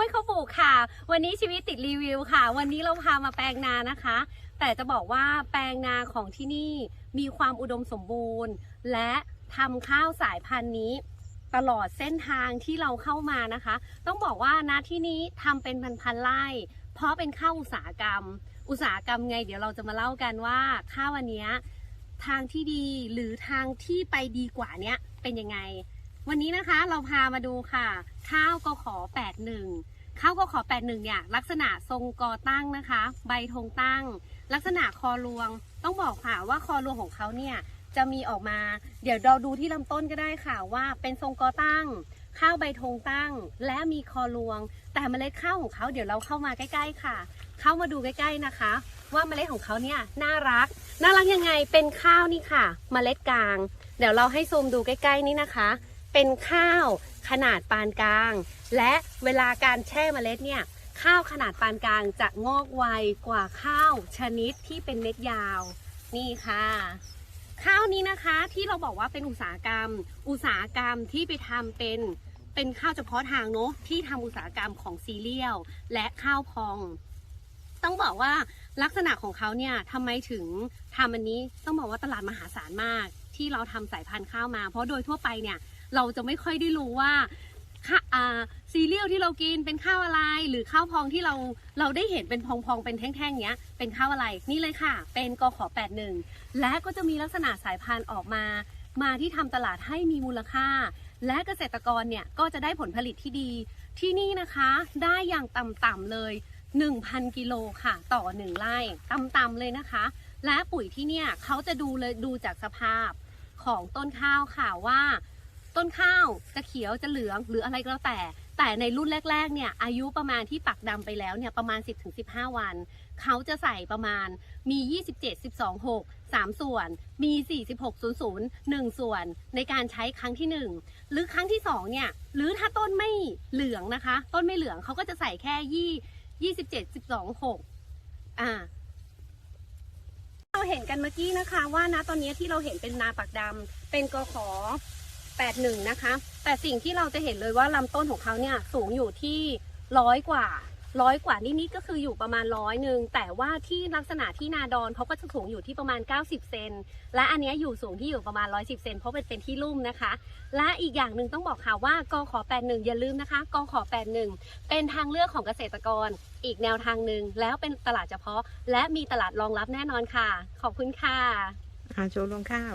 อุ้ยเขาปลูกค่ะ วันนี้ชีวิตติดรีวิวค่ะ วันนี้เราพามาแปลงนานะคะ แต่จะบอกว่าแปลงนาของที่นี่มีความอุดมสมบูรณ์ และทำข้าวสายพันธุ์นี้ ตลอดเส้นทางที่เราเข้ามานะคะ ต้องบอกว่านาที่นี้ทำเป็นพันๆไร่ เพราะเป็นข้าวอุตสาหกรรม อุตสาหกรรมไง เดี๋ยวเราจะมาเล่ากันว่าข้าวอันเนี้ยทางที่ดีหรือทางที่ไปดีกว่าเนี้ยเป็นยังไง วันนี้นะคะเราพามาดูค่ะ ข้าวกขอ 81 ข้าวกขอ 81 เนี่ย ลักษณะทรงกอตั้งนะคะ ใบธงตั้ง ลักษณะคอรวง ต้องบอกค่ะว่าคอรวงของเขาเนี่ยจะมีออกมา เดี๋ยวเราดูที่ลำต้นก็ได้ค่ะว่าเป็นทรงกอตั้ง ข้าวใบธงตั้ง และมีคอรวง แต่เมล็ดข้าวของเขาเดี๋ยวเราเข้ามาใกล้ ๆ ค่ะ เข้ามาดูใกล้ๆนะคะ ว่าเมล็ดของเขาเนี่ยน่ารัก น่ารักยังไงเป็นข้าวนี่ค่ะ เมล็ดกลาง เดี๋ยวเราให้ซูมดูใกล้ ๆ นี่นะคะ เป็นข้าวขนาดปานกลาง และเวลาการแช่เมล็ดเนี่ยข้าวขนาดปานกลางจะงอกไวกว่าข้าวชนิดที่เป็นเม็ดยาว นี่ค่ะ ข้าวนี้นะคะที่เราบอกว่าเป็นอุตสาหกรรม อุตสาหกรรมที่ไปทำเป็นเป็นข้าวเฉพาะทางเนาะที่ทำอุตสาหกรรมของซีเรียลและข้าวพอง ต้องบอกว่าลักษณะของเขาเนี่ยทำไมถึงทำอันนี้ต้องบอกว่าตลาดมหาศาลมาก ที่เราทำสายพันธุ์ข้าวมา เพราะโดยทั่วไปเนี่ย เราจะไม่ค่อยได้รู้ว่าข้าอ่าซีเรียลที่เรากินเป็นข้าวอะไร หรือข้าวพองที่เราเราได้เห็นเป็นพองๆเป็นแท่งๆเนี้ย เป็นข้าวอะไรนี่เลยค่ะ เป็นกขอ81 และก็จะมีลักษณะสายพันธุ์ออกมา มาที่ทำตลาดให้มีมูลค่า และเกษตรกรเนี่ยก็จะได้ผลผลิตที่ดี ที่นี่นะคะได้อย่างต่ำๆเลย 1,000 กิโลค่ะ ต่อ 1ไร่ต่ำๆเลยนะคะ และปุ๋ยที่เนี่ยเขาจะดูเลยดูจากสภาพของต้นข้าวค่ะว่า ต้นข้าวจะเขียวจะเหลืองหรืออะไรก็แล้วแต่ แต่ในรุ่นแรกๆเนี่ยอายุประมาณที่ปักดำไปแล้วเนี่ยประมาณ 10-15 วัน เขาจะใส่ประมาณมี 27 12 6 3 ส่วน มี 46 00 1 ส่วนในการใช้ครั้งที่ 1 หรือครั้งที่ 2 เนี่ย หรือถ้าต้นไม่เหลืองนะคะ ต้นไม่เหลืองเขาก็จะใส่แค่ยี่27 12 6อ่าเราเห็นกันเมื่อกี้นะคะว่านะตอนนี้ที่เราเห็นเป็นนาปักดำเป็นกขอ 81 นะคะ แต่สิ่งที่เราจะเห็นเลยว่าลำต้นของเขาเนี่ยสูงอยู่ที่ร้อยกว่าร้อยกว่านิดๆก็คืออยู่ประมาณร้อยหนึ่งแต่ว่าที่ลักษณะที่นาดอนเขาก็จะสูงอยู่ที่ประมาณ 90 เซนและอันเนี้ยอยู่สูงที่อยู่ประมาณ 110 เซนเพราะเป็นเป็นที่ลุ่มนะคะ และอีกอย่างหนึ่งต้องบอกค่ะว่ากขอ81 อย่าลืมนะคะกขอ81 เป็นทางเลือกของเกษตรกร อีกแนวทางหนึ่งแล้วเป็นตลาดเฉพาะ และมีตลาดรองรับแน่นอนค่ะ ขอบคุณค่ะอาโชว์ลงข้าว